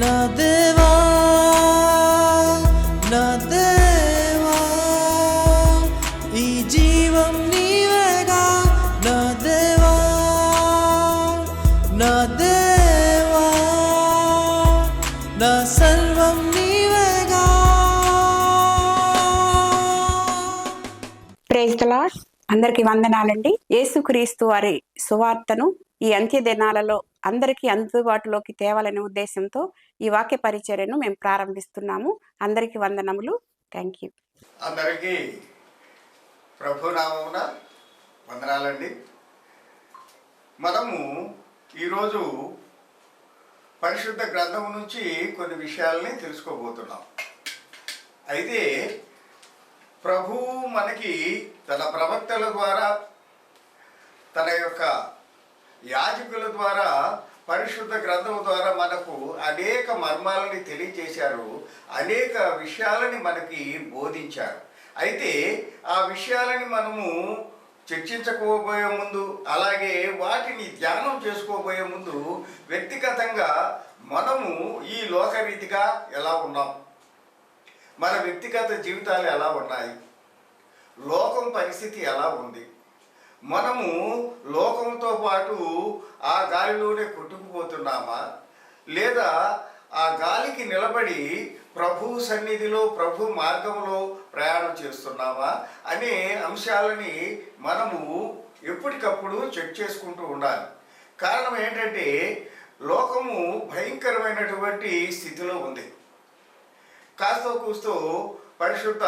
నా దేవా నా దేవా ఈ జీవం నీవేగా నా దేవా నా దేవా నా సర్వం నీవేగా. ప్రేజ్ అందరికి వందనాలండి. యేసుక్రీస్తు వారి సువార్తను ఈ అంత్య దినాలలో అందరికీ అందుబాటులోకి తేవాలనే ఉద్దేశంతో ఈ వాక్య పరిచర్యను మేము ప్రారంభిస్తున్నాము. అందరికీ వందనములు. థ్యాంక్ యూ అందరికీ ప్రభునామమున వందనాలండి. మనము ఈరోజు పరిశుద్ధ గ్రంథం నుంచి కొన్ని విషయాల్ని తెలుసుకోబోతున్నాం. అయితే ప్రభు మనకి తన ప్రవక్తల ద్వారా తన యొక్క యాజకుల ద్వారా పరిశుద్ధ గ్రంథం ద్వారా మనకు అనేక మర్మాలని తెలియజేశారు అనేక విషయాలని మనకి బోధించారు. అయితే ఆ విషయాలని మనము చర్చించుకోబోయే ముందు అలాగే వాటిని ధ్యానం చేసుకోబోయే ముందు వ్యక్తిగతంగా మనము ఈ లోకరీతిగా ఎలా ఉన్నాం? మన వ్యక్తిగత జీవితాలు ఎలా ఉన్నాయి? లోకం పరిస్థితి ఎలా ఉంది? మనము లోకంతో పాటు ఆ గాలిలోనే కొట్టుకుపోతున్నామా? లేదా ఆ గాలికి నిలబడి ప్రభు సన్నిధిలో ప్రభు మార్గంలో ప్రయాణం చేస్తున్నామా? అనే అంశాలని మనము ఎప్పటికప్పుడు చెక్ చేసుకుంటూ ఉండాలి. కారణం ఏంటంటే లోకము భయంకరమైనటువంటి స్థితిలో ఉంది. కాస్తో కూస్తో పరిశుద్ధ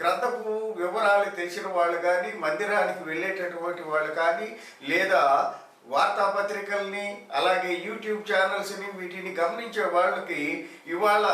గ్రంథపు వివరాలు తెలిసిన వాళ్ళు కానీ మందిరానికి వెళ్ళేటటువంటి వాళ్ళు కానీ లేదా వార్తాపత్రికల్ని అలాగే యూట్యూబ్ ఛానల్స్ని వీటిని గమనించే వాళ్ళకి ఇవాళ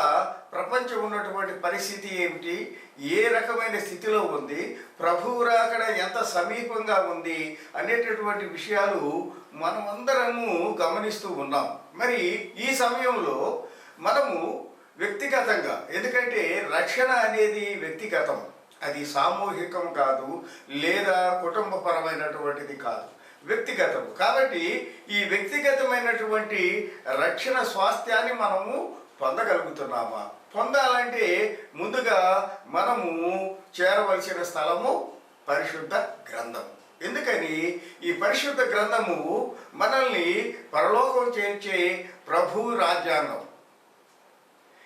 ప్రపంచం ఉన్నటువంటి పరిస్థితి ఏమిటి? ఏ రకమైన స్థితిలో ఉంది? ప్రభువు రాకడ ఎంత సమీపంగా ఉంది? అనేటటువంటి విషయాలు మనమందరము గమనిస్తూ ఉన్నాం. మరి ఈ సమయంలో మనము వ్యక్తిగతంగా ఎందుకంటే రక్షణ అనేది వ్యక్తిగతం. అది సామూహికం కాదు లేదా కుటుంబపరమైనటువంటిది కాదు. వ్యక్తిగతం కాబట్టి ఈ వ్యక్తిగతమైనటువంటి రక్షణ స్వాస్థ్యాన్ని మనము పొందగలుగుతున్నామా? పొందాలంటే ముందుగా మనము చేరవలసిన స్థలము పరిశుద్ధ గ్రంథం. ఎందుకని? ఈ పరిశుద్ధ గ్రంథము మనల్ని పరలోకం చేర్చే ప్రభు రాజ్యాంగం.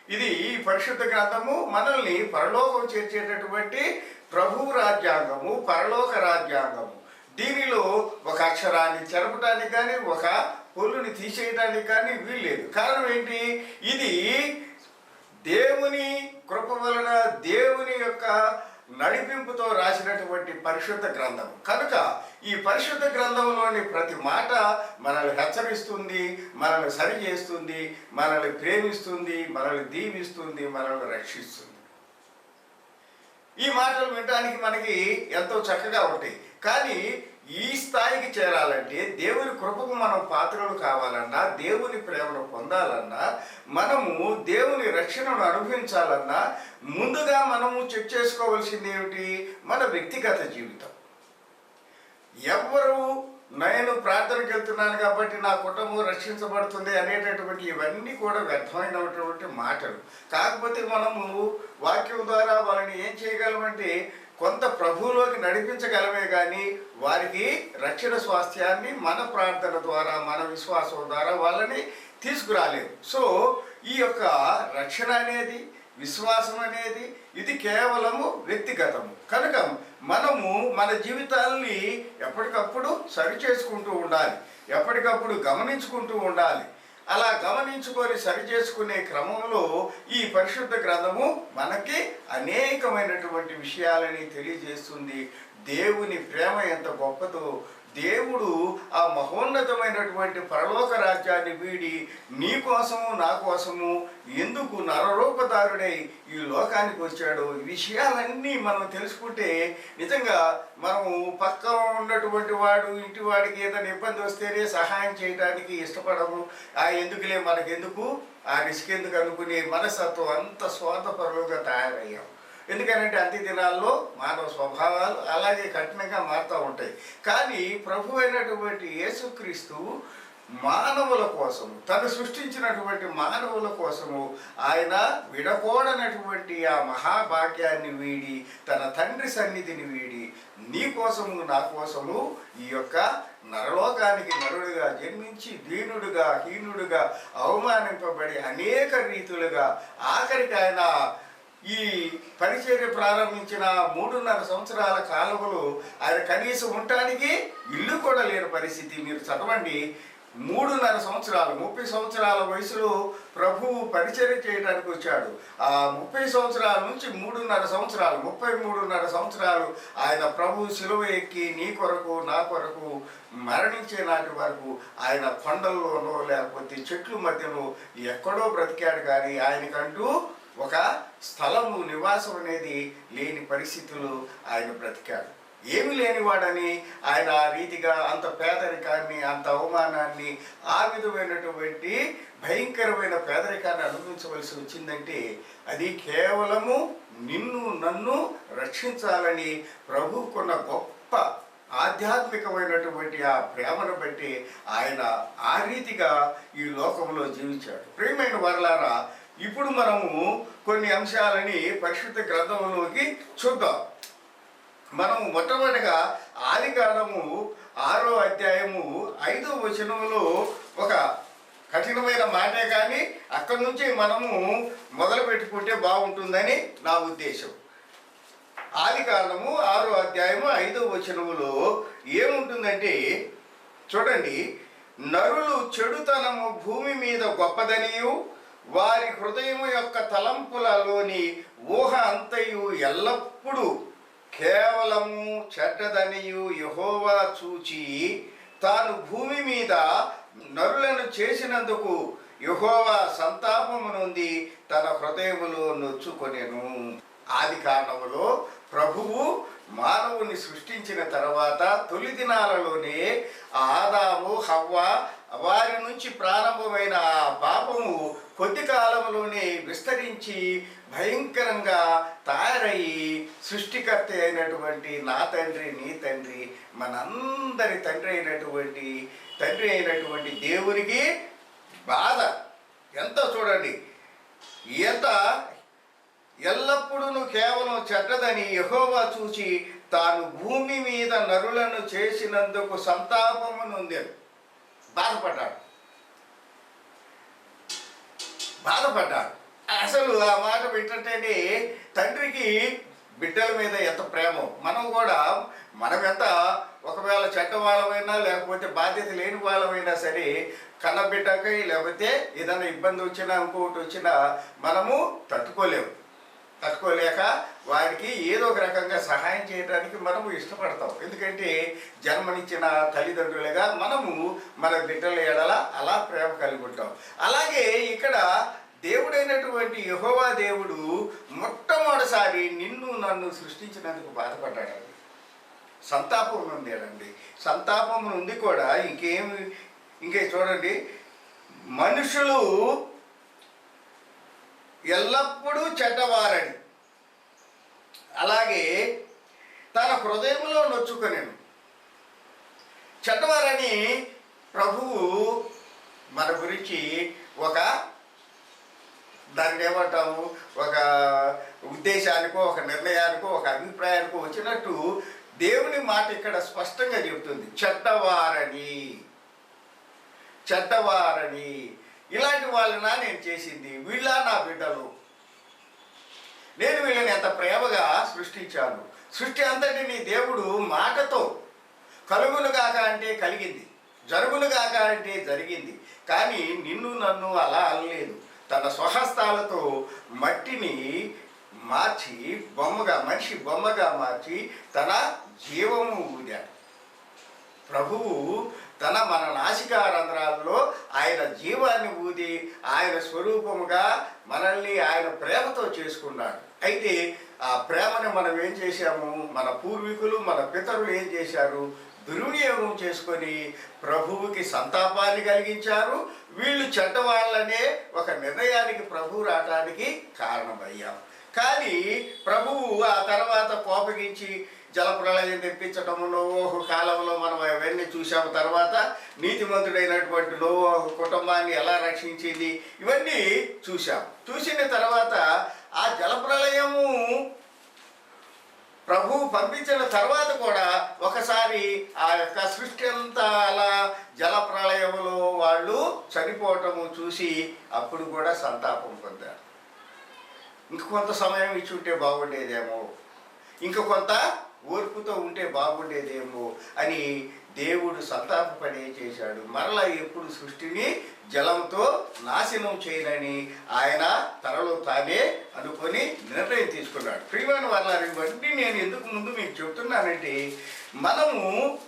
ఇది ఈ పరిశుద్ధ గ్రంథము మనల్ని పరలోకం చేర్చేటటువంటి ప్రభు రాజ్యాంగము పరలోక రాజ్యాంగము. దీనిలో ఒక అక్షరాన్ని చెరపటానికి కానీ ఒక పొల్లుని తీసేయడానికి కానీ వీల్లేదు. కారణం ఏంటి? ఇది దేవుని కృప వలన దేవుని యొక్క నడిపింపుతో రాసినటువంటి పరిశుద్ధ గ్రంథం. కనుక ఈ పరిశుద్ధ గ్రంథంలోని ప్రతి మాట మనల్ని హెచ్చరిస్తుంది మనల్ని సరి చేస్తుంది మనల్ని ప్రేమిస్తుంది మనల్ని దీవిస్తుంది మనల్ని రక్షిస్తుంది. ఈ మాటలు వినడానికి మనకి ఎంతో చక్కగా ఉంటాయి. కానీ ఈ స్థాయికి చేరాలంటే దేవుని కృపకు మనం పాత్రలు కావాలన్నా దేవుని ప్రేమను పొందాలన్నా మనము దేవుని రక్షణను అనుభవించాలన్నా ముందుగా మనము చెక్ చేసుకోవాల్సింది ఏమిటి? మన వ్యక్తిగత జీవితం. ఎవ్వరు నేను ప్రార్థనకి వెళ్తున్నాను కాబట్టి నా కుటుంబం రక్షించబడుతుంది అనేటటువంటి ఇవన్నీ కూడా వ్యర్థమైనటువంటి మాటలు. కాకపోతే మనము వాక్యం ద్వారా వాళ్ళని ఏం చేయగలమంటే కొంత ప్రభువులోకి నడిపించగలమే కానీ వారికి రక్షణ స్వాస్థ్యాన్ని మన ప్రార్థన ద్వారా మన విశ్వాసం ద్వారా వాళ్ళని తీసుకురాలేము సో ఈ యొక్క రక్షణ అనేది విశ్వాసం అనేది ఇది కేవలము వ్యక్తిగతము. కనుక మనము మన జీవితాల్ని ఎప్పటికప్పుడు సరి చేసుకుంటూ ఉండాలి. ఎప్పటికప్పుడు గమనించుకుంటూ ఉండాలి. అలా గమనించుకొని సరి చేసుకునే క్రమంలో ఈ పరిశుద్ధ గ్రంథము మనకి అనేకమైనటువంటి విషయాలని తెలియజేస్తుంది. దేవుని ప్రేమ ఎంత గొప్పదో దేవుడు ఆ మహోన్నతమైనటువంటి పరలోక రాజ్యాన్ని వీడి నీ కోసము నా కోసము ఎందుకు నరరూపదారుడై ఈ లోకానికి వచ్చాడో ఈ విషయాలన్నీ మనం తెలుసుకుంటే నిజంగా మనము పక్క ఉన్నటువంటి వాడు ఇంటి వాడికి ఏదైనా ఇబ్బంది వస్తేనే సహాయం చేయడానికి ఇష్టపడము. ఆ ఎందుకులే మనకెందుకు? ఆ రిస్క్ ఎందుకు అనుకునే మనస్తత్వం అంత స్వార్థపరులుగా తయారయ్యాం. ఎందుకనంటే అంత్య దినాల్లో మానవ స్వభావాలు అలాగే కఠినంగా మారుతూ ఉంటాయి. కానీ ప్రభు అయినటువంటి యేసుక్రీస్తు మానవుల కోసము తను సృష్టించినటువంటి మానవుల కోసము ఆయన విడకూడనటువంటి ఆ మహాభాగ్యాన్ని వీడి తన తండ్రి సన్నిధిని వీడి నీ కోసము నా కోసము ఈ యొక్క నరలోకానికి నరుడుగా జన్మించి దీనుడుగా హీనుడుగా అవమానింపబడి అనేక రీతులుగా ఆఖరికి ఆయన ఈ పరిచర్య ప్రారంభించిన మూడున్నర సంవత్సరాల కాలంలో ఆయన కనీసం ఉండటానికి ఇల్లు కూడా లేని పరిస్థితి. మీరు చదవండి. మూడున్నర సంవత్సరాలు ముప్పై సంవత్సరాల వయసులో ప్రభువు పరిచర్య చేయడానికి వచ్చాడు. ఆ ముప్పై సంవత్సరాల నుంచి మూడున్నర సంవత్సరాలు ముప్పై మూడున్నర సంవత్సరాలు ఆయన ప్రభు సిలువ ఎక్కి నీ కొరకు నా కొరకు మరణించే నాటి వరకు ఆయన కొండల్లోనో లేకపోతే చెట్ల మధ్యలో ఎక్కడో బ్రతికాడు. కానీ ఆయనకంటూ ఒక స్థలము నివాసం అనేది లేని పరిస్థితులు ఆయన బ్రతికాడు. ఏమి లేనివాడని ఆయన ఆ రీతిగా అంత పేదరికాన్ని అంత అవమానాన్ని ఆ విధమైనటువంటి భయంకరమైన పేదరికాన్ని అనుభవించవలసి వచ్చిందంటే అది కేవలము నిన్ను నన్ను రక్షించాలని ప్రభువుకున్న గొప్ప ఆధ్యాత్మికమైనటువంటి ఆ ప్రేమను బట్టి ఆయన ఆ రీతిగా ఈ లోకంలో జీవించాడు. ప్రియమైన వరలారా ఇప్పుడు మనము కొన్ని అంశాలని పరిశుద్ధ గ్రంథంలోకి చూద్దాం. మనము మొట్టమొదటిగా ఆదికాండము ఆరో అధ్యాయము ఐదో వచనంలో ఒక కఠినమైన మాటే కానీ అక్కడి నుంచి మనము మొదలు పెట్టుకుంటే బాగుంటుందని నా ఉద్దేశం. ఆది కాలము ఆరో అధ్యాయము ఐదో వచనములో ఏముంటుందంటే చూడండి నరులు చెడుతనము భూమి మీద గొప్పదనియు వారి హృదయం యొక్క తలంపులలోని ఊహ అంతయు ఎల్లప్పుడూ కేవలము చెడ్డదనియు యహోవా చూచి తాను భూమి మీద నరులను చేసినందుకు యహోవా సంతాపము నుండి తన హృదయములో నొచ్చుకొనెను. ఆది కారణములో ప్రభువు మానవుని సృష్టించిన తర్వాత తొలి దినాలలోనే ఆదాము హవ్వ వారి నుంచి ప్రారంభమైన ఆ పాపము కొద్ది కాలంలోనే విస్తరించి భయంకరంగా తయారయ్యి సృష్టికర్త అయినటువంటి నా తండ్రి నీ తండ్రి మనందరి తండ్రి అయినటువంటి తండ్రి అయినటువంటి దేవునికి బాధ. ఎంత చూడండి. ఎంత ఎల్లప్పుడూ కేవలం చెడ్డదని యహోవా చూచి తాను భూమి మీద నరులను చేసినందుకు సంతాపము నొందాడు. బాధపడ్డాడు. బాధపడ్డాడు. అసలు ఆ మాట వింటుంటేనే తండ్రికి బిడ్డల మీద ఎంత ప్రేమ. మనం కూడా మనం ఎంత ఒకవేళ చెడ్డ వాళ్ళమైనా లేకపోతే బాధ్యత లేని వాళ్ళమైనా సరే కన్న బిడ్డకై లేకపోతే ఏదైనా ఇబ్బంది వచ్చినా ఇంకొకటి వచ్చినా మనము తట్టుకోలేము. తట్టుకోలేక వారికి ఏదో ఒక రకంగా సహాయం చేయడానికి మనము ఇష్టపడతాం. ఎందుకంటే జన్మనిచ్చిన తల్లిదండ్రులుగా మనము మన బిడ్డల ఎడల అలా ప్రేమ కలిగి ఉంటాం. అలాగే ఇక్కడ దేవుడైనటువంటి యహోవా దేవుడు మొట్టమొదటిసారి నిన్ను నన్ను సృష్టించినందుకు బాధపడ్డాడండి. సంతాపం ఉందేనండి సంతాపం ఉంది కూడా ఇంకేమి ఇంకే చూడండి. మనుషులు ఎల్లప్పుడూ చెడ్డవారని. అలాగే తన హృదయంలో నొచ్చుకొనేను. చెడ్డవారని ప్రభువు మన గురించి ఒక దాన్ని ఏమంటాము ఒక ఉద్దేశానికో ఒక నిర్ణయానికో ఒక అభిప్రాయానికో వచ్చినట్టు దేవుని మాట ఇక్కడ స్పష్టంగా చెబుతుంది. చెడ్డవారని. చెడ్డవారని. ఇలాంటి వాళ్ళనా నేను చేసింది? వీళ్ళ నా బిడ్డలు? నేను వీళ్ళని ఎంత ప్రేమగా సృష్టించాను. సృష్టి అంతటిని దేవుడు మాటతో కలుగునుగాక అంటే కలిగింది. జరుగునుగాక అంటే జరిగింది. కానీ నిన్ను నన్ను అలా అనలేదు. తన స్వహస్తాలతో మట్టిని మార్చి బొమ్మగా మనిషి బొమ్మగా మార్చి తన జీవము ఊదాడు. ప్రభువు తన మన నాసికా రంధ్రాల్లో ఆయన జీవాన్ని ఊది ఆయన స్వరూపముగా మనల్ని ఆయన ప్రేమతో చేసుకున్నాడు. అయితే ఆ ప్రేమని మనం ఏం చేశాము? మన పూర్వీకులు మన పితరులు ఏం చేశారు? దుర్వినియోగం చేసుకొని ప్రభువుకి సంతాపాన్ని కలిగించారు. వీళ్ళు చెడ్డవాళ్ళనే ఒక నిర్ణయానికి ప్రభు రావడానికి కారణమయ్యాం. కానీ ప్రభువు ఆ తర్వాత కోపగించి జలప్రళయం తెప్పించటము నోవోహు కాలంలో మనం అవన్నీ చూసాము తర్వాత నీతిమంతుడైనటువంటి నోవోహు కుటుంబాన్ని ఎలా రక్షించింది ఇవన్నీ చూసాం చూసిన తర్వాత ఆ జలప్రళయము ప్రభు పంపించిన తర్వాత కూడా ఒకసారి ఆ యొక్క సృష్టి అంతా అలా జల ప్రళయంలో వాళ్ళు చనిపోవటము చూసి అప్పుడు కూడా సంతాపం పొందారు. ఇంక కొంత సమయం ఇచ్చుంటే బాగుండేదేమో. ఇంక కొంత ఓర్పుతో ఉంటే బాగుండేదేమో అని దేవుడు సంతాపపడే చేశాడు. మరలా ఎప్పుడు సృష్టిని జలంతో నాశనం చేయనని ఆయన తనలో తానే అనుకొని నిర్ణయం తీసుకున్నాడు. ప్రియమైన వాళ్ళ ఇవన్నీ నేను ఎందుకు ముందు మీకు చెప్తున్నానంటే మనము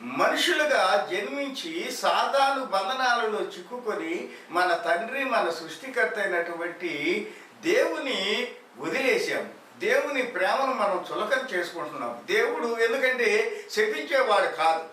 మనుషులుగా జన్మించి సాధాలు బంధనాలలో చిక్కుకొని మన తండ్రి మన సృష్టికర్త అయినటువంటి దేవుని వదిలేశాము. దేవుని ప్రేమను మనం చులకన చేసుకుంటున్నాం. దేవుడు ఎందుకంటే శపించేవాడు కాదు.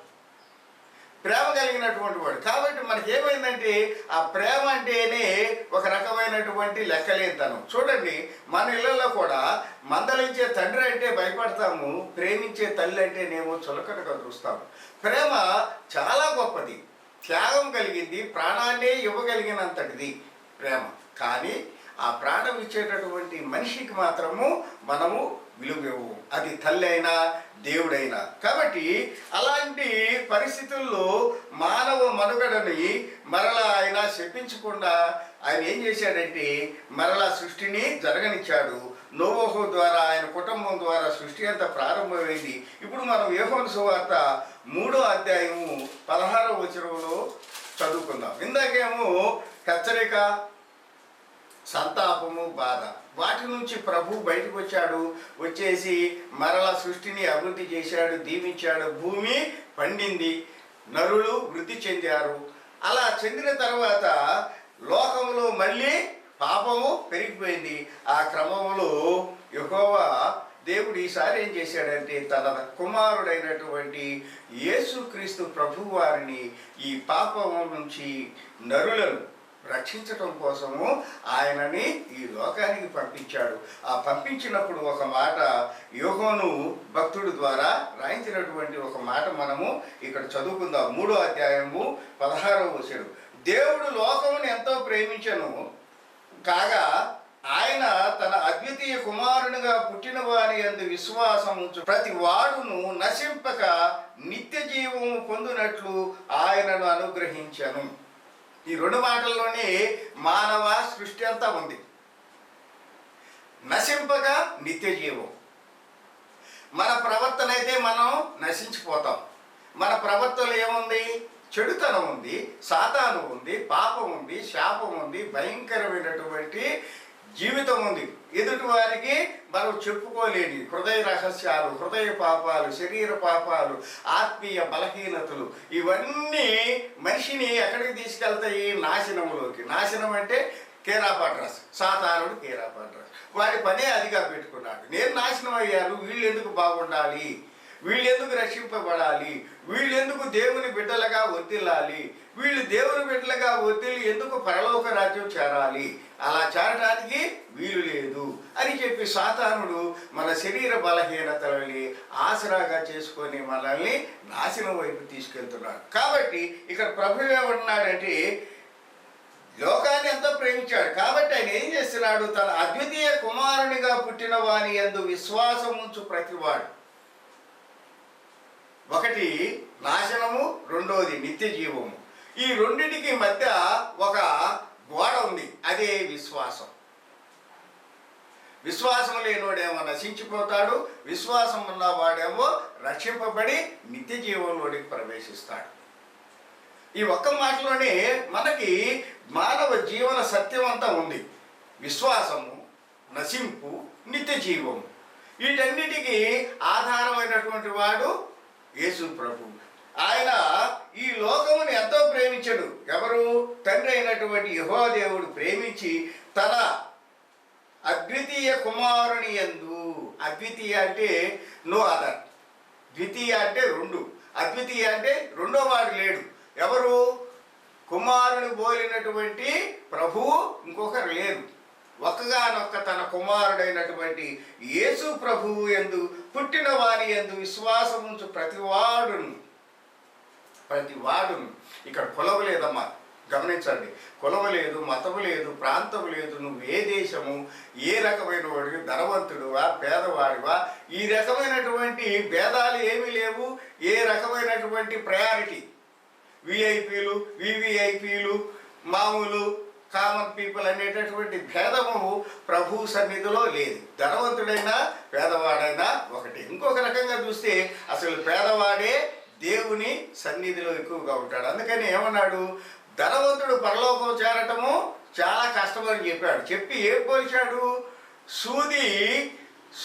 ప్రేమ కలిగినటువంటి వాడు. కాబట్టి మనకి ఏమైందంటే ఆ ప్రేమ అంటేనే ఒక రకమైనటువంటి లెక్కలేనితనం. చూడండి మన ఇళ్ళల్లో కూడా మందలించే తండ్రి అంటే భయపడతాము ప్రేమించే తల్లి అంటేనేమో చులకనగా చూస్తాము. ప్రేమ చాలా గొప్పది. త్యాగం కలిగింది ప్రాణాన్నే ఇవ్వగలిగినంతటిది ప్రేమ. కానీ ఆ ప్రాణం ఇచ్చేటటువంటి మనిషికి మాత్రము మనము విలువేవు. అది తల్లి అయినా దేవుడైనా. కాబట్టి అలాంటి పరిస్థితుల్లో మానవ మనుగడని మరలా ఆయన శపించకుండా ఆయన ఏం చేశాడంటే మరలా సృష్టిని జరగనిచ్చాడు. నోవోహో ద్వారా ఆయన కుటుంబం ద్వారా సృష్టి అంతా ప్రారంభమైంది. ఇప్పుడు మనం యోహోను సువార్త మూడో అధ్యాయము పదహారో వచనంలో చదువుకుందాం. ఇందాకేమో హెచ్చరిక సంతాపము బాధ. వాటి నుంచి ప్రభు బయటకు వచ్చాడు. వచ్చేసి మరల సృష్టిని అభివృద్ధి చేశాడు దీవించాడు. భూమి పండింది. నరులు వృద్ధి చెందారు. అలా చెందిన తర్వాత లోకంలో మళ్ళీ పాపము పెరిగిపోయింది. ఆ క్రమంలో యహోవా దేవుడు ఈసారి ఏం చేశాడంటే తన కుమారుడైనటువంటి యేసుక్రీస్తు ప్రభు వారిని ఈ పాపము నుంచి నరులను రక్షించటం కోసము ఆయనని ఈ లోకానికి పంపించాడు. ఆ పంపించినప్పుడు ఒక మాట యోగోను భక్తుడు ద్వారా రాయించినటువంటి ఒక మాట మనము ఇక్కడ చదువుకుందాం. మూడో అధ్యాయము పదహారవ వచనం. దేవుడు లోకమును ఎంతో ప్రేమించను. కాగా ఆయన తన అద్వితీయ కుమారునిగా పుట్టిన వారి అందు విశ్వాసం ప్రతి వాడును నశింపక నిత్య జీవము పొందినట్లు ఆయనను అనుగ్రహించను. ఈ రెండు మాటల్లోనే మానవ సృష్టి అంతా ఉంది. నశింపగా నిత్య జీవం మన ప్రవర్తన అయితే మనం నశించిపోతాం. మన ప్రవర్తనలో ఏముంది? చెడుతనం ఉంది సాతాను ఉంది పాపం ఉంది శాపం ఉంది భయంకరమైనటువంటి జీవితం ఉంది. ఎదుటి వారికి మనం చెప్పుకోలేని హృదయ రహస్యాలు హృదయ పాపాలు శరీర పాపాలు ఆత్మీయ బలహీనతలు ఇవన్నీ మనిషిని ఎక్కడికి తీసుకెళ్తాయి? నాశనంలోకి నాశనం అంటే కేరాపాట్రస్ సాతానుడు కేరాపాట్రస్ వాడి పనే అదిగా పెట్టుకున్నాడు. నేను నాశనం అయ్యాను వీళ్ళు ఎందుకు బాగుండాలి? వీళ్ళు ఎందుకు రక్షింపబడాలి? వీళ్ళు ఎందుకు దేవుని బిడ్డలుగా వర్తిల్లాలి వీళ్ళు దేవుని బిడ్డలుగా వర్తిల్లి ఎందుకు పరలోక రాజ్యం చేరాలి? అలా చేరడానికి వీలు లేదు అని చెప్పి సాతానుడు మన శరీర బలహీనతలని ఆసరాగా చేసుకొని మనల్ని నాశనం వైపు తీసుకెళ్తున్నాడు. కాబట్టి ఇక్కడ ప్రభు ఏమన్నాడంటే లోకాన్ని ఎంతో ప్రేమించాడు. కాబట్టి ఆయన ఏం చేస్తున్నాడు? తన అద్వితీయ కుమారునిగా పుట్టిన వాని ఎందు విశ్వాసం ఉంచు ప్రతివాడు. ఒకటి నాశనము రెండవది నిత్య జీవము ఈ రెండింటికి మధ్య ఒక గోడ ఉంది అదే విశ్వాసం. విశ్వాసం లేనివాడేమో నశించిపోతాడు విశ్వాసం ఉన్నవాడేమో రక్షింపబడి నిత్య జీవంలోనికి ప్రవేశిస్తాడు. ఈ ఒక్క మాటలోనే మనకి మానవ జీవన సత్యం అంతా ఉంది. విశ్వాసము నశింపు నిత్య జీవము వీటన్నిటికీ ఆధారమైనటువంటి వాడు యేసు ప్రభు. ఆయన ఈ లోకమును ఎంతో ప్రేమించడు. ఎవరు? తండ్రి అయినటువంటి యహోదేవుడు ప్రేమించి తన అద్వితీయ కుమారుని ఎందు అద్వితీయ అంటే నో అదర్. ద్వితీయ అంటే రెండు. అద్వితీయ అంటే రెండో వాడు లేడు. ఎవరు? కుమారుని పోలినటువంటి ప్రభువు ఇంకొకరు లేరు. ఒక్కగానొక్క తన కుమారుడైనటువంటి యేసు ప్రభువు ఎందు పుట్టిన వారి ఎందు విశ్వాసముంచు ప్రతివాడును. ప్రతివాడును. ఇక్కడ కులవ లేదమ్మా. గమనించండి. కులవ లేదు మతము లేదు ప్రాంతం లేదు నువ్వు ఏ దేశము ఏ రకమైన వాడివి ధనవంతుడువా పేదవాడివా ఈ రకమైనటువంటి భేదాలు ఏమీ లేవు ఏ రకమైనటువంటి ప్రయారిటీ. విఐపీలు వివిఐపీలు మామూలు కామన్ పీపుల్ అనేటటువంటి భేదము ప్రభు సన్నిధిలో లేదు. ధనవంతుడైనా పేదవాడైనా ఒకటి. ఇంకొక రకంగా చూస్తే అసలు పేదవాడే దేవుని సన్నిధిలో ఎక్కువగా ఉంటాడు. అందుకని ఏమన్నాడు? ధనవంతుడు పరలోకం చేరటము చాలా కష్టమని చెప్పాడు. చెప్పి ఏం పోల్చాడు? సూది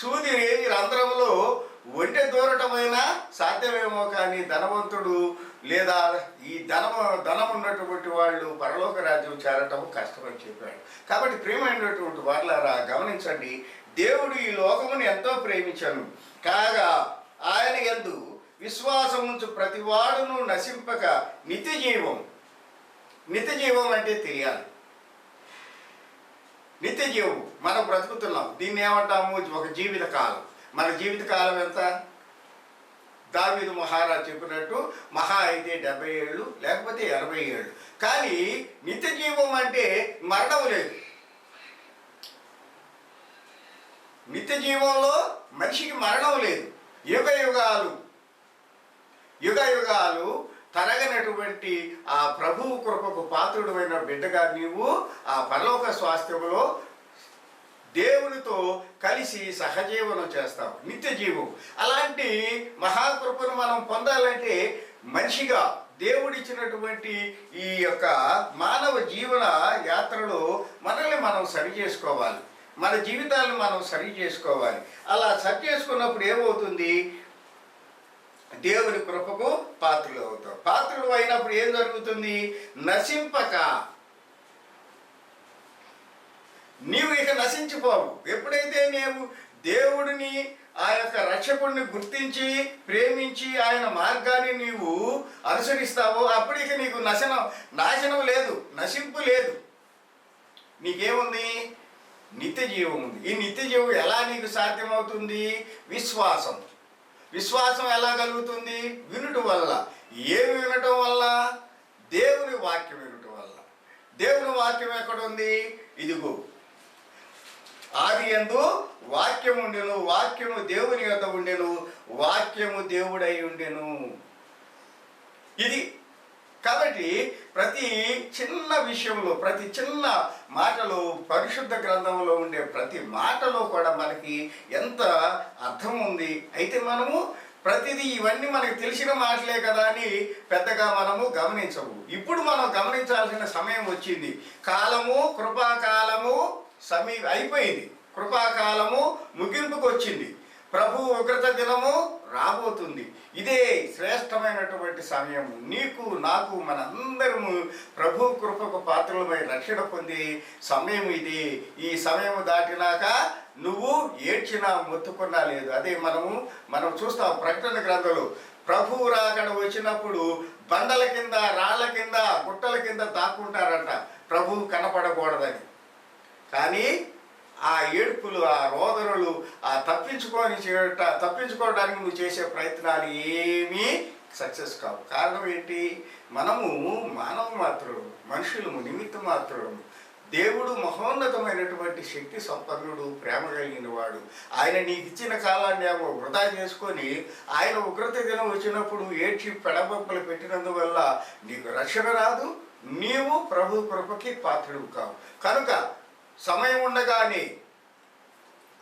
సూది రంధ్రంలో ఒంటె దూరటమైనా సాధ్యమేమో కానీ ధనవంతుడు లేదా ఈ ధనము ధనం ఉన్నటువంటి వాళ్ళు పరలోక రాజ్యం చేరటం కష్టమని చెప్పాడు. కాబట్టి ప్రియమైనటువంటి వాళ్ళారా గమనించండి దేవుడు ఈ లోకమును ఎంతో ప్రేమించను. కాగా ఆయన ఎందు విశ్వాసముంచు ప్రతివాడును నశింపక నిత్య జీవం నిత్య జీవం అంటే తెలియాలి. నిత్య జీవం మనం బ్రతుకుతున్నాం. దీన్ని ఏమంటాము ఒక జీవిత కాలం. మన జీవితకాలం ఎంత? దావీదు మహారాజ్ చెప్పినట్టు మహా అయితే డెబ్బై ఏళ్ళు లేకపోతే ఎనభై ఏళ్ళు. కానీ నిత్య జీవం అంటే మరణం లేదు. నిత్య జీవంలో మనిషికి మరణం లేదు. యుగ యుగాలు యుగ యుగాలు తరగనటువంటి ఆ ప్రభువు కృపకు పాత్రుడమైన బిడ్డగా నీవు ఆ పరలోక స్వాస్థ్యంలో దేవునితో కలిసి సహజీవనం చేస్తాం నిత్య జీవం అలాంటి మహాకృపను మనం పొందాలంటే మనిషిగా దేవుడిచ్చినటువంటి ఈ యొక్క మానవ జీవన యాత్రలో మనల్ని మనం సరి చేసుకోవాలి. మన జీవితాలను మనం సరి చేసుకోవాలి. అలా సరి చేసుకున్నప్పుడు ఏమవుతుంది? దేవుని కృపకు పాత్రలు అవుతాం పాత్రలు అయినప్పుడు ఏం జరుగుతుంది? నశింపక నీవు ఇక నశించిపోవు. ఎప్పుడైతే నీవు దేవుడిని ఆ యొక్క రక్షకుడిని గుర్తించి ప్రేమించి ఆయన మార్గాన్ని నీవు అనుసరిస్తావో అప్పుడు ఇక నీకు నశనం నాశనం లేదు నశింపు లేదు. నీకేముంది? నిత్య జీవం ఉంది. ఈ నిత్య జీవం ఎలా నీకు సాధ్యమవుతుంది? విశ్వాసం. విశ్వాసం ఎలా కలుగుతుంది? వినుట వల్ల. ఏమి వినటం వల్ల? దేవుని వాక్యం వినటం వల్ల. దేవుని వాక్యం ఎక్కడుంది? ఇదిగో ఆది ఎందు వాక్యం ఉండెను వాక్యము దేవుని యొక్క ఉండెను వాక్యము దేవుడై ఉండెను. ఇది కాబట్టి ప్రతి చిన్న విషయంలో ప్రతి చిన్న మాటలో పరిశుద్ధ గ్రంథంలో ఉండే ప్రతి మాటలో కూడా మనకి ఎంత అర్థం ఉంది. అయితే మనము ప్రతిదీ ఇవన్నీ మనకు తెలిసిన మాటలే కదా అని పెద్దగా మనము గమనించము. ఇప్పుడు మనం గమనించాల్సిన సమయం వచ్చింది. కాలము కృపాకాలము సమీ అయిపోయింది. కృపాకాలము ముగింపుకు వచ్చింది ప్రభు ఉగ్రత దినము రాబోతుంది. ఇదే శ్రేష్టమైనటువంటి సమయం నీకు నాకు మనందరము ప్రభు కృపకు పాత్రలపై రక్షణ పొంది సమయం ఇది. ఈ సమయం దాటినాక నువ్వు ఏడ్చినా మొత్తుకున్నా లేదు. అదే మనము మనం చూస్తాం ప్రకటన గ్రంథంలో. ప్రభు రాకడ వచ్చినప్పుడు బండల కింద రాళ్ళ కింద గుట్టల కింద దాక్కుంటారట. ప్రభు కనపడకూడదని. కానీ ఆ ఏడుపులు ఆ రోదనలు ఆ తప్పించుకొని చేయట తప్పించుకోవడానికి నువ్వు చేసే ప్రయత్నాలు ఏమీ సక్సెస్ కావు. కారణం ఏంటి? మనము మానవ మాత్రుడు మనుషులము నిమిత్త మాత్రులము దేవుడు మహోన్నతమైనటువంటి శక్తి సంపన్నుడు ప్రేమ కలిగిన వాడు. ఆయన నీకు ఇచ్చిన కాలాన్ని ఏమో వృధా చేసుకొని ఆయన ఉగ్రత దినం వచ్చినప్పుడు ఏడ్చి పెడబొప్పలు పెట్టినందువల్ల నీకు రక్షణ రాదు నీవు ప్రభు కృపకి పాత్రుడు కావు. కనుక సమయం ఉండగానే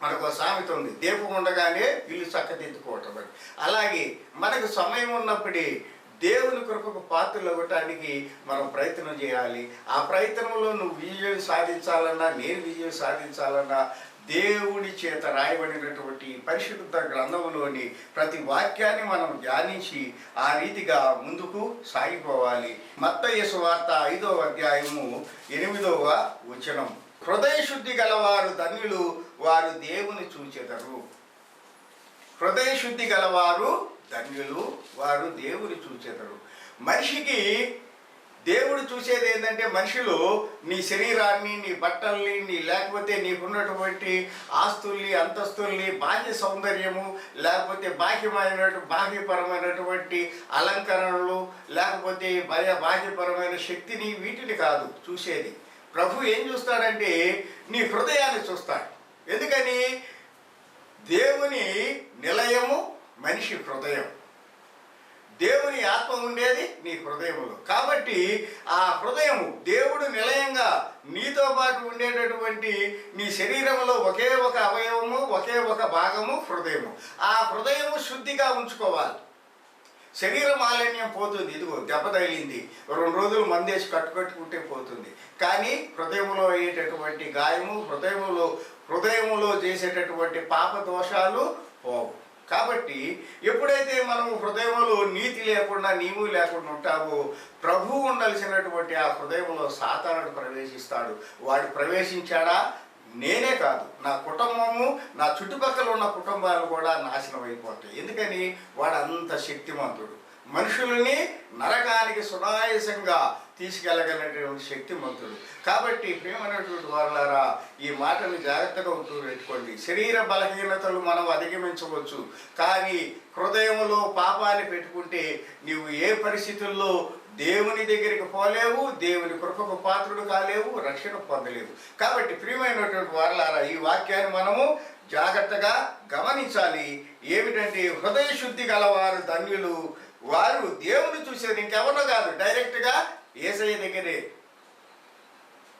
మనకు ఒక సామెత ఉంది. దీపం ఉండగానే ఇల్లు చక్కదిద్దుకోవటం అని. అలాగే మనకు సమయం ఉన్నప్పుడే దేవుని కొరకు పాత్రలు అవ్వటానికి మనం ప్రయత్నం చేయాలి. ఆ ప్రయత్నంలో నువ్వు విజయం సాధించాలన్నా నేను విజయం సాధించాలన్నా దేవుడి చేత రాయబడినటువంటి పరిశుద్ధ గ్రంథంలోని ప్రతి వాక్యాన్ని మనం ధ్యానించి ఆ రీతిగా ముందుకు సాగిపోవాలి. మత్తయ్య సువార్త ఐదవ అధ్యాయము ఎనిమిదవ వచనం. హృదయ శుద్ధి గలవారు ధన్యులు వారు దేవుని చూచెదరు. హృదయ శుద్ధి గలవారు ధన్యులు వారు దేవుని చూచెదరు. మనిషికి దేవుడు చూసేది ఏంటంటే మనుషులు నీ శరీరాన్ని నీ బట్టల్ని నీ లేకపోతే నీకున్నటువంటి ఆస్తుల్ని అంతస్తుల్ని బాహ్య సౌందర్యము లేకపోతే బాహ్యమైన బాహ్యపరమైనటువంటి అలంకరణలు లేకపోతే భయ బాహ్యపరమైన శక్తిని వీటిని కాదు చూసేది. ప్రభు ఏం చూస్తాడంటే నీ హృదయాన్ని చూస్తాడు. ఎందుకని? దేవుని నిలయము మనిషి హృదయం. దేవుని ఆత్మ ఉండేది నీ హృదయములో. కాబట్టి ఆ హృదయము దేవుడు నిలయంగా నీతో పాటు ఉండేటటువంటి నీ శరీరంలో ఒకే ఒక అవయవము ఒకే ఒక భాగము హృదయము. ఆ హృదయము శుద్ధిగా ఉంచుకోవాలి. శరీర మాలిన్యం పోతుంది. ఇదిగో దెబ్బ తగిలింది. రెండు రోజులు మందేసి కట్టుకట్టుకుంటే పోతుంది. కానీ హృదయంలో అయ్యేటటువంటి గాయము హృదయములో హృదయములో చేసేటటువంటి పాప దోషాలు పోవు. కాబట్టి ఎప్పుడైతే మనం హృదయంలో నీతి లేకుండా నీవు లేకుండా ఉంటావో ప్రభువు ఉండాల్సినటువంటి ఆ హృదయంలో సాతానుడు ప్రవేశిస్తాడు. వాడు ప్రవేశించాడా? నేనే కాదు. నా కుటుంబము నా చుట్టుపక్కల ఉన్న కుటుంబాలు కూడా నాశనం అయిపోతాయి. ఎందుకని? వాడు అంత శక్తిమంతుడు. మనుషుల్ని నరకానికి సునాయాసంగా తీసుకెళ్ళగలిగినటువంటి శక్తిమంతుడు. కాబట్టి ప్రేమైనటువంటి వాళ్ళారా ఈ మాటను జాగ్రత్తగా ఉంటూ పెట్టుకోండి. శరీర బలహీనతలు మనం అధిగమించవచ్చు. కానీ హృదయంలో పాపాన్ని పెట్టుకుంటే నీవు ఏ పరిస్థితుల్లో దేవుని దగ్గరికి పోలేవు దేవుని కృపకు పాత్రుడు కాలేవు రక్షణ పొందలేవు. కాబట్టి ప్రియమైనటువంటి వారలారా ఈ వాక్యాన్ని మనము జాగ్రత్తగా గమనించాలి. ఏమిటంటే హృదయ శుద్ధి గలవారు ధన్యులు. వారు దేవుని చూసేది ఇంకెవరో కాదు డైరెక్ట్గా ఏసయ్య దగ్గరే.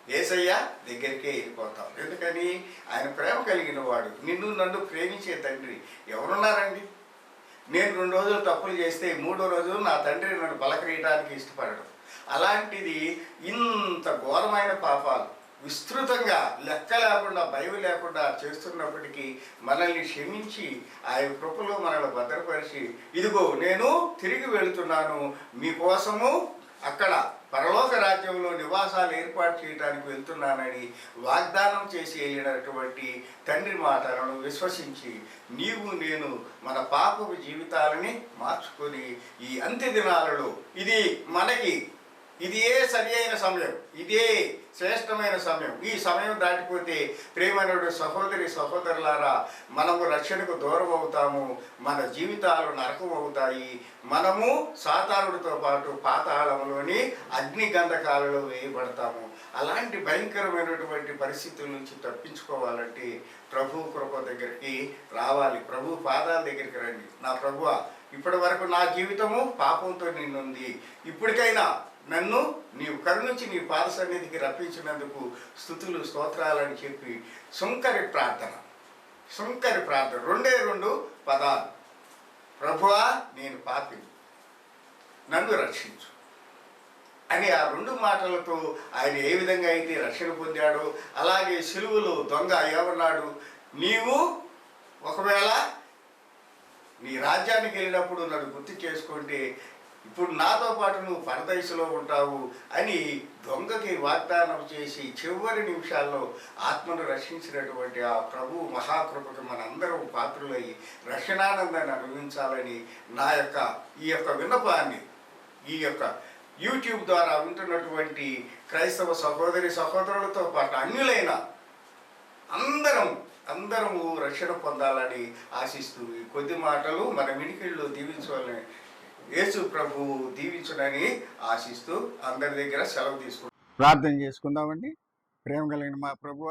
ఏసయ్య దగ్గరికే వెళ్ళిపోతాం. ఎందుకని? ఆయన ప్రేమ కలిగిన వాడు. నిన్ను నన్ను ప్రేమించే తండ్రి ఎవరున్నారండి? నేను రెండు రోజులు తప్పులు చేస్తే మూడో రోజు నా తండ్రి నన్ను బలకరియటానికి ఇష్టపడడం. అలాంటిది ఇంత ఘోరమైన పాపాలు విస్తృతంగా లెక్క లేకుండా భయం లేకుండా చేస్తున్నప్పటికీ మనల్ని క్షమించి ఆయన కృపలో మనల్ని భద్రపరిచి ఇదిగో నేను తిరిగి వెళుతున్నాను. మీకోసము అక్కడ పరలోక రాజ్యంలో నివాసాలు ఏర్పాటు చేయడానికి వెళ్తున్నానని వాగ్దానం చేసి వెళ్ళినటువంటి తండ్రి మాటలను విశ్వసించి నీవు నేను మన పాపపు జీవితాలని మార్చుకొని ఈ అంత్య దినాలలో ఇది మనకి ఇదే సరి అయిన సమయం ఇదే శ్రేష్టమైన సమయం. ఈ సమయం దాటిపోతే ప్రేమనుడు సహోదరి సహోదరులారా మనము రక్షణకు దూరం అవుతాము మన జీవితాలు నరకం అవుతాయి మనము సాతానుడితో పాటు పాతాళంలోని అగ్ని గంధకాలలో వేయబడతాము. అలాంటి భయంకరమైనటువంటి పరిస్థితుల నుంచి తప్పించుకోవాలంటే ప్రభు కృప దగ్గరికి రావాలి. ప్రభు పాదాల దగ్గరికి రండి. నా ప్రభువ ఇప్పటి వరకు నా జీవితము పాపంతో నిన్నుంది ఇప్పటికైనా నన్ను నీవు కరుణించి నీ పాద సన్నిధికి రప్పించినందుకు స్థుతులు స్తోత్రాలని చెప్పి సుంకరి ప్రార్థన. సుంకరి ప్రార్థన. రెండే రెండు పదాలు. ప్రభువా నేను పాపి నన్ను రక్షించు. అని ఆ రెండు మాటలతో ఆయన ఏ విధంగా అయితే రక్షణ పొందాడో అలాగే సిలువలో దొంగ ఏమన్నాడు? నీవు ఒకవేళ నీ రాజ్యానికి వెళ్ళినప్పుడు నన్ను గుర్తు చేసుకుంటే ఇప్పుడు నాతో పాటు నువ్వు పరదయసులో ఉంటావు అని దొంగకి వాగ్దానం చేసి చివరి నిమిషాల్లో ఆత్మను రక్షించినటువంటి ఆ ప్రభు మహాకృపకు మనందరం పాత్రులయ్యి రక్షణానందాన్ని అనుభవించాలని నా యొక్క ఈ యొక్క విన్నపాన్ని ఈ యొక్క యూట్యూబ్ ద్వారా వింటున్నటువంటి క్రైస్తవ సహోదరి సహోదరులతో పాటు అన్యులైన అందరం అందరము రక్షణ పొందాలని ఆశిస్తూ ఈ కొద్ది మాటలు మన మిడికిళ్ళు దీవించాలని యేసు ప్రభు దీవించునని ఆశిస్తూ అందరి దగ్గర సెలవు తీసుకుంటాం ప్రార్థన చేసుకుందామండి. ప్రేమ కలిగిన మా ప్రభువ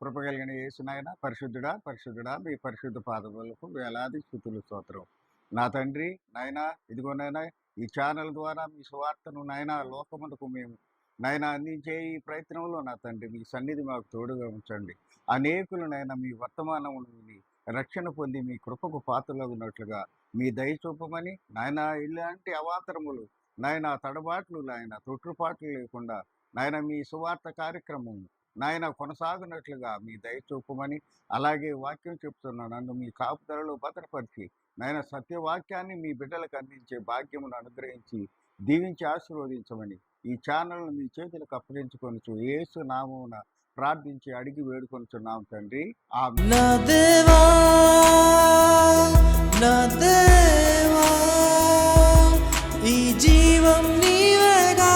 కృప కలిగిన యేసునాయన పరిశుద్ధుడా పరిశుద్ధుడా మీ పరిశుద్ధ పాదములకు వేలాది స్థుతులు స్తోత్రం. నా తండ్రి నాయన ఇదిగో నాయన ఈ ఛానల్ ద్వారా మీ సువార్తను నాయన లోకములకు మేము నాయన అందించే ఈ ప్రయత్నంలో నా తండ్రి మీ సన్నిధి మాకు తోడుగా ఉంచండి. అనేకులు మీ వర్తమానమును విని రక్షణ పొంది మీ కృపకు పాత్రలో ఉన్నట్లుగా మీ దయ చూపమని నాయన ఇలాంటి అవాంతరములు. నాయన తడబాట్లు నాయన తొట్టుపాట్లు లేకుండా నాయన మీ సువార్త కార్యక్రమం నాయన కొనసాగినట్లుగా మీ దయ చూపమని అలాగే వాక్యం చెప్తున్నా. నన్ను మీ కాపుదలలో భద్రపరిచి నాయన సత్యవాక్యాన్ని మీ బిడ్డలకు అందించే భాగ్యమును అనుగ్రహించి దీవించి ఆశీర్వదించమని ఈ ఛానల్ను మీ చేతులకు అప్పగించుకొనుచు యేసు నామమున ప్రార్థించి అడిగి వేడుకొంటున్నాం తండ్రి. ఈ జీవం నీవేగా.